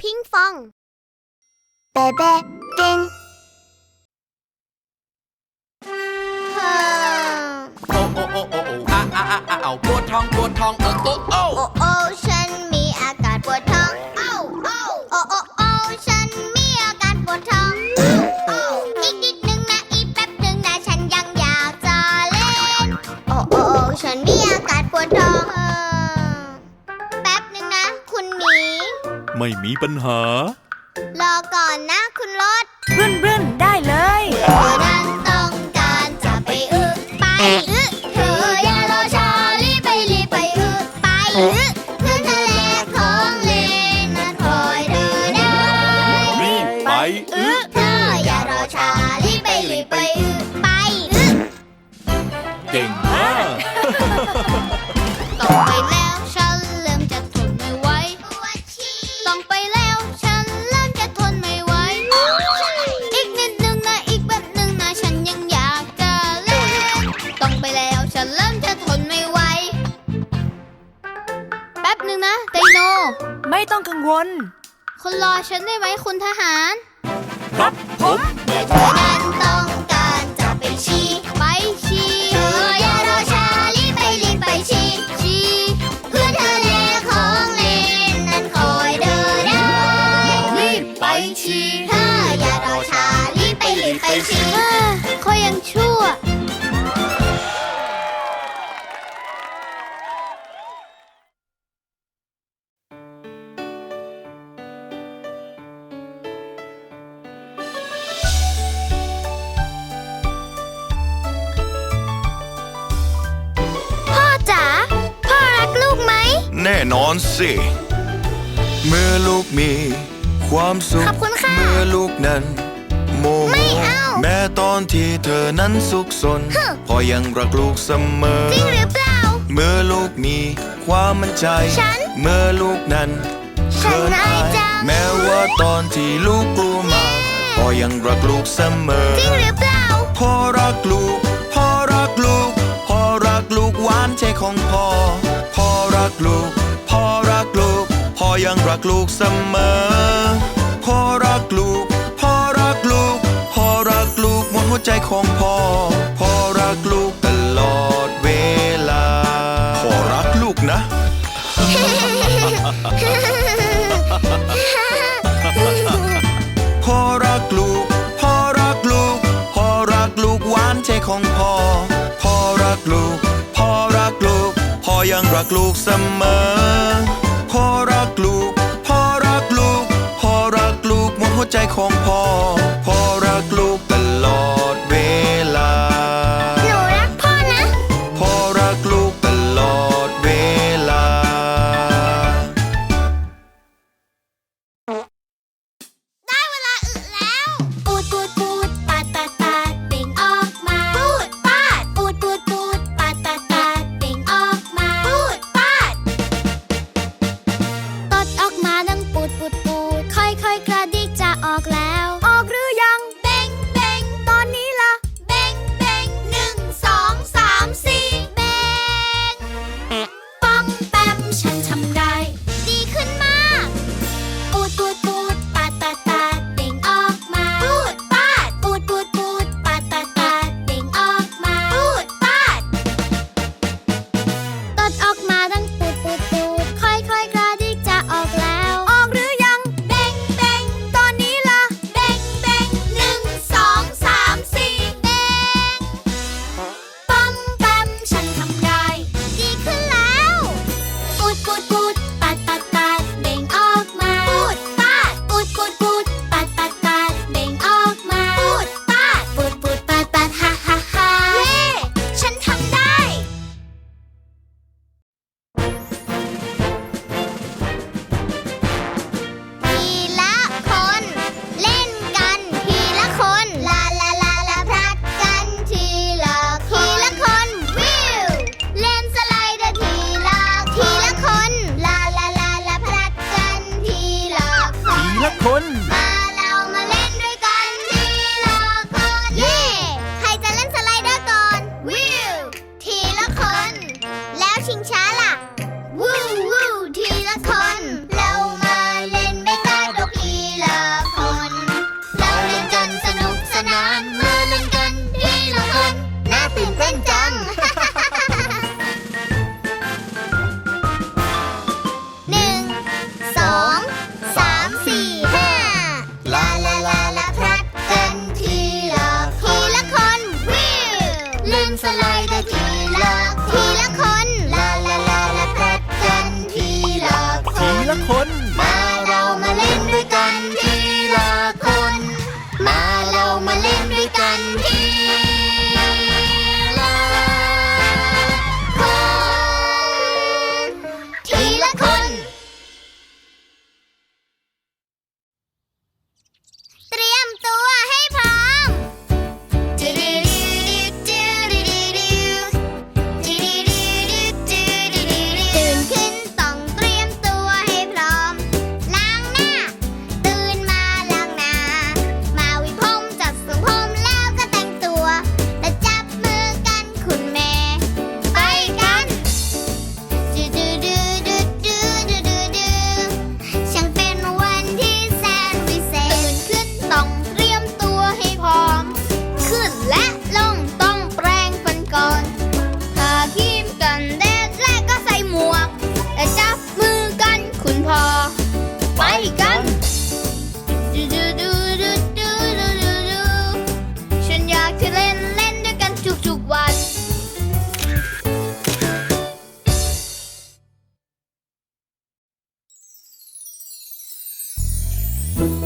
พิงฟอง เบเบปิงโอ้โอ้โอ้โอ้อาอาอาอาปวดท้องปวดท้องเออโอ ไม่มีปัญหา รอก่อนนะคุณรถ บึ้นบึ้นได้เลย เดี๋ นะไดโน ไม่ต้องกังวล คุณรอฉันได้ไหมคุณทหาร ครับผมเตันต แน่นอนสิ เมื่อลูกมีความสุขเมื่อลูกนั้น โมโห ไม่แม้ตอนที่เธอนั้นสุขสนพอยังรักลูกเสมอ จริงหรือเปล่า เมื่อลูกมีความมั่นใจ ฉันเมื่อลูกนั้นฉันอายจัง แม้ว่าตอนที่ลูกกลัวมาพอยังรักลูกเสมอ จริงหรือเปล่า พ่อรักลูก พ่อรักลูก พ่อรักลูกหวานใจของพ่อ รักลูกเสมอพ่อรักลูกพ่อรักลูกพ่อรักลูกหมดหัวใจของพ่อพ่อรักลูกตลอดเวลาพ่อรักลูกนะ พ่อรักลูกพ่อรักลูกพ่อรักลูกหวานใจของพ่อพ่อรักลูกพ่อรักลูกพ่อยังรักลูกเสมอ ใจของพ่อพ่อรักลูก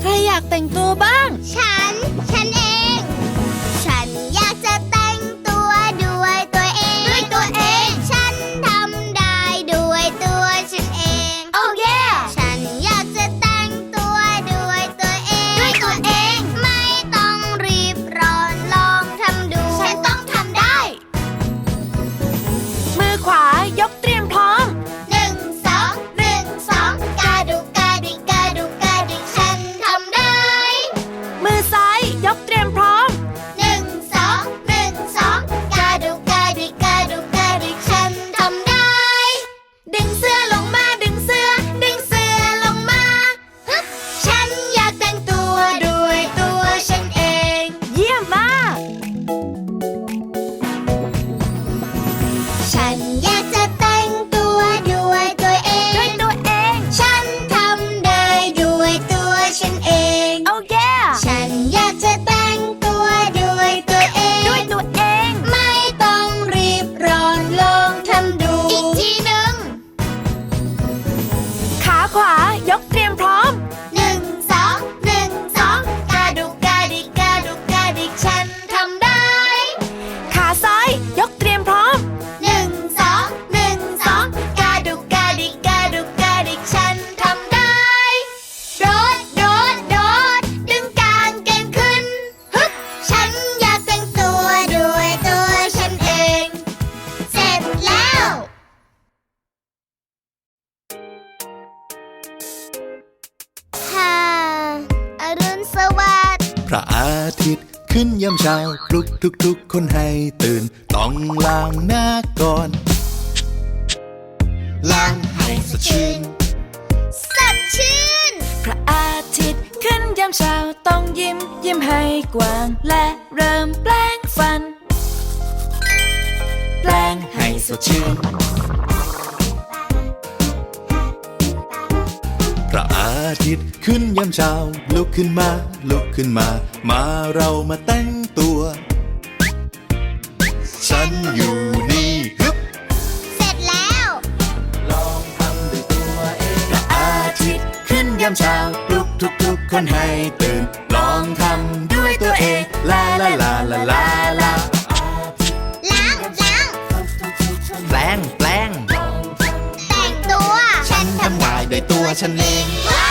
ใครอยากแต่งตัวบ้าง ฉัน ฉันเอง อาทิตย์ขึ้นยามเช้าปลุกทุกทุกคนให้ตื่น ต้องล้างหน้าก่อน ล้างให้สดชื่น สดชื่น พระอาทิตย์ขึ้นยามเช้าต้องยิ้มยิ้มให้กว้าง และเริ่มแปลงฟัน แปลงให้สดชื่น พระอาทิตย์ขึ้นยามเช้า ลุกขึ้นมา ลุกขึ้นมา มาเรามาแต่งตัว ฉันอยู่นี่ฮึบเสร็จแล้ว ลองทำด้วยตัวเองพระอาทิตย์ขึ้นยามเช้าปลุกทุกทุกคนให้ตื่น ลองทำด้วยตัวเอง ลาลาลาลาลาลา ด้ตัวฉันเอง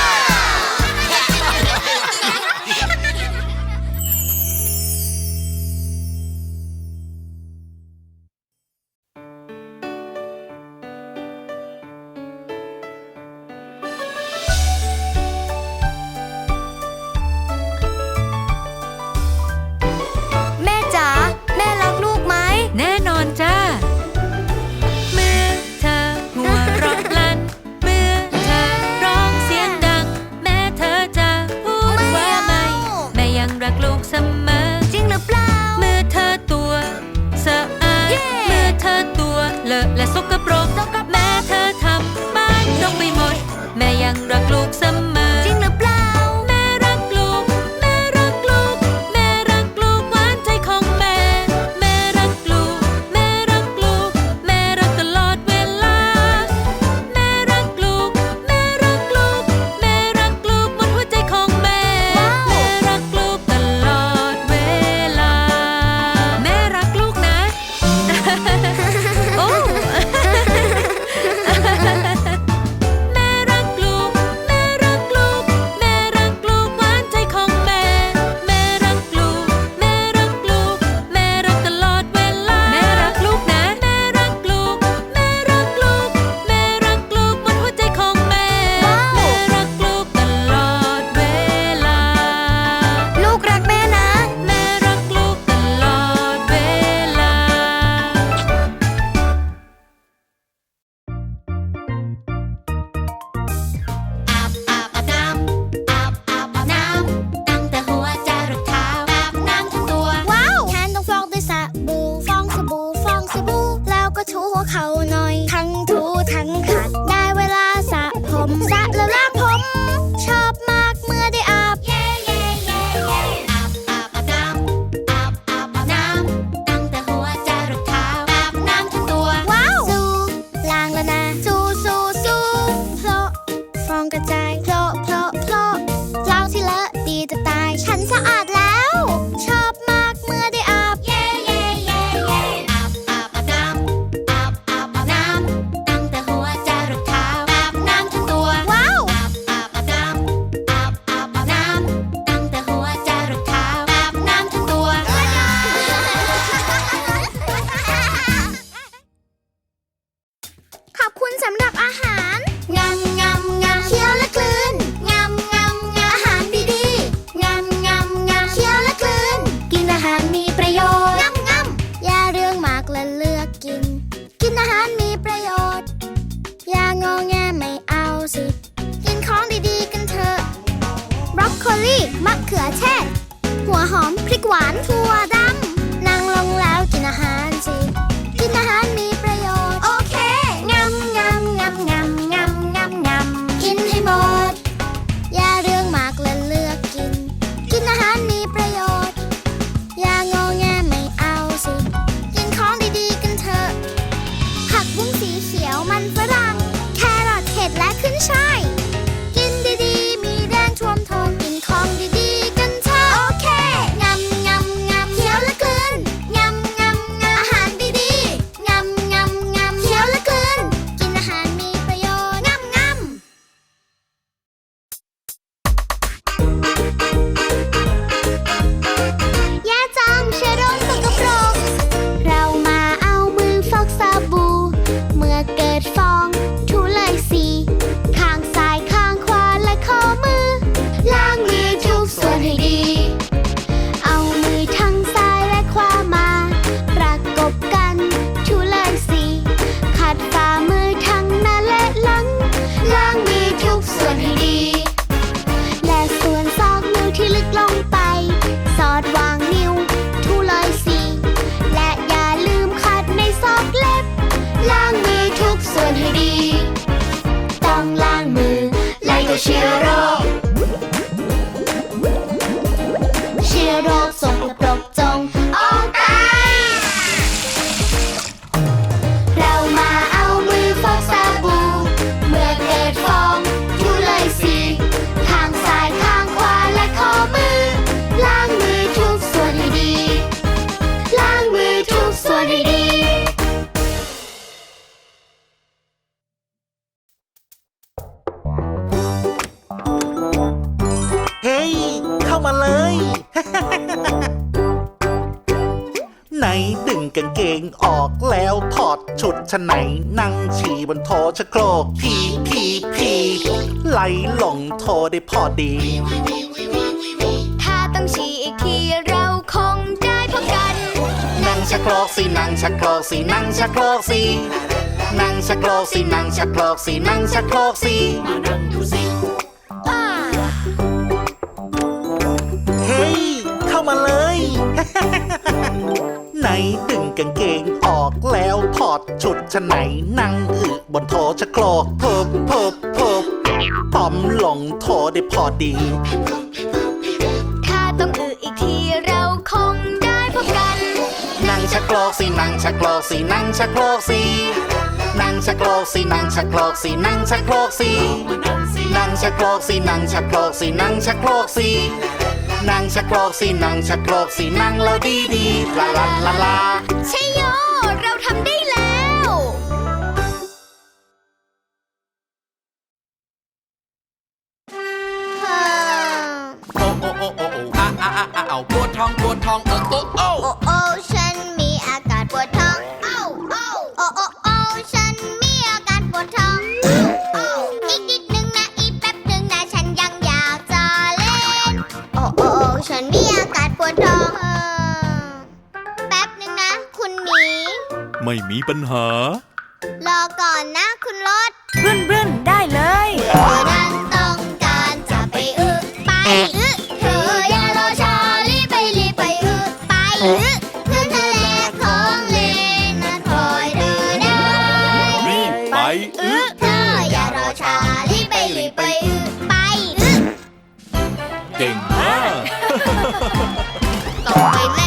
สกปรกจง กางเกงออกแล้วถอดชุดชั้นไหน นั่งฉี่บนโถชะโครกพีพีพีไหลลงโถได้พอดี ถ้าต้องฉี่อีกทีเราคงได้พบกัน นั่งชักโครกสินั่งชักโครกสินั่งชักโครกสินั่งชักโครกสินั่งชักโครกสินั่งชักโครกสิมานั่งดูสิอ่าเฮ้ย เข้ามาเลย ไหนดึงกางเกงออกแล้วถอดชุดชั้นไหนนั่งอึบนโถชะโครกเพิบเพิบเพิบต่อมลงโถได้พอดี ถ้าต้องอืออีกทีเราคงได้พบกัน นั่งชักโครกสินั่งชักโครกสินั่งชักโครกสินั่งชักโครกสินั่งชักโครกสินั่งชักโครกสินั่งชักโครกสินั่งชักโครกสินั่งชักโครกสิ นั่งชักโครกสินั่งชักโครกสินั่งแล้วดีดีลาลาลาลาใช่โย ปัญหา รอก่อนนะคุณรถบรึ้นบรึ้นได้เลยเธอนั้นต้องการจะไปอึไปอึเธออย่ารอช้ารีบไปรีบไปอึไปอึเพื่อนทะเลของเล่นนั้นคอยเธอได้รีบไปอึเธออย่ารอช้ารีบไปรีบไปอึไปอึเก่งมากต้องไปแล้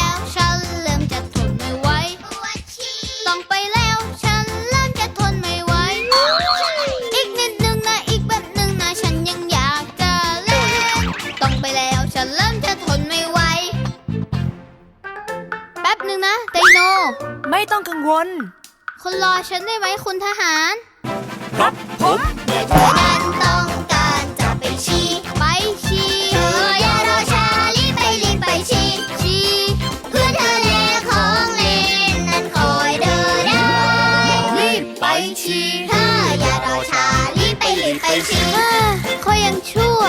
ค่อยยังชั่ว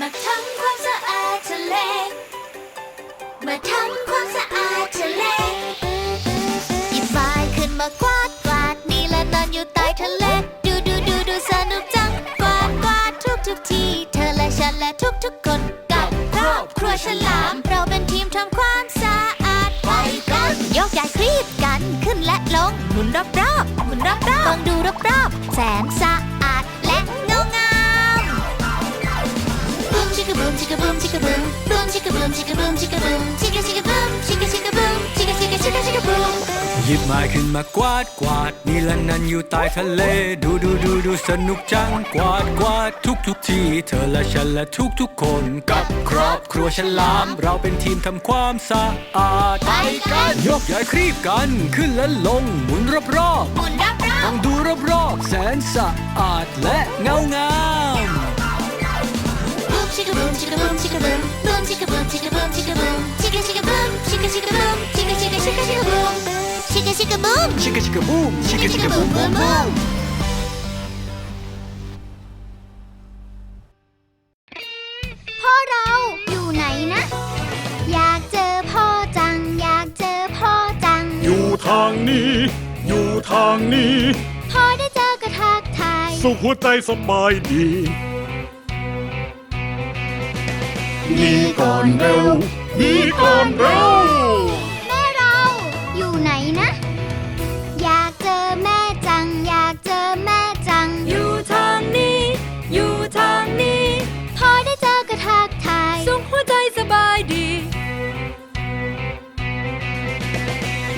มาทำความสะอาดทะเล มาทำความสะอาดทะเลหยิบไม้ขึ้นมากวาดกวาดนี่ละนอนอยู่ใต้ทะเล ดูดูดูดูสนุกจัง กวาดกวาดทุกทุกที เธอและฉันและทุกทุกคนกับครอบครัวฉลาม เราเป็นทีมทำความ กย้ายครีบกันขึ้นและลงหมุนรอบๆหมุนรอบๆมองดูรอบๆแสนสะ Boom chicka boom chicka boom chicka boom boom chicka boom chicka boom chicka boom chicka chicka boom chicka chicka boom chicka chicka chicka chicka boom หยิบไม้ขึ้นมากวาดกวาดนี่ละนั้นอยู่ใต้ทะเล ดูดูดูดูสนุกจังกวาดกวาดทุกทุกที่ เธอและฉันและทุกทุกคนกับครอบครัวฉลาม เราเป็นทีมทำความสะอาดไปกันยกย้ายครีบกันขึ้นและลงหมุนรอบรอบหมุนรอบๆต้องดูรอบรอบๆแสนสะอาดและเงางามๆ Boom chicka boom chicka boom chicka boom boom chicka boom chicka boom chicka boom chicka chicka boom chicka chicka boom chicka chicka chicka chicka boom chicka chicka boom ชิคกชิคกบูมชิคกชิคกบูมบูมบูมพ่อเราอยู่ไหนนะ อยากเจอพ่อจัง อยากเจอพ่อจัง อยู่ทางนี้ อยู่ทางนี้พ่อได้เจอก็ทักทาย สุขหัวใจสบายดี นี่ก่อนเร็วนี่ก่อนเร็ว แม่เราอยู่ไหนนะ อยากเจอแม่จัง อยากเจอแม่จัง อยู่ทางนี้ อยู่ทางนี้พ่อได้เจอก็ทักทาย สุขหัวใจสบายดี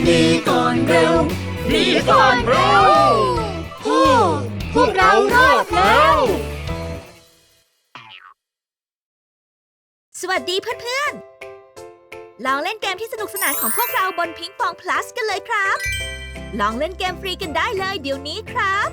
นี่ก่อนเร็วนี่ก่อนเร็ว ฮู้พวกเรารอด ดีเพื่อนๆ ลองเล่นเกมที่สนุกสนานของพวกเราบนพิงปอง plus กันเลยครับ ลองเล่นเกมฟรีกันได้เลยเดี๋ยวนี้ครับ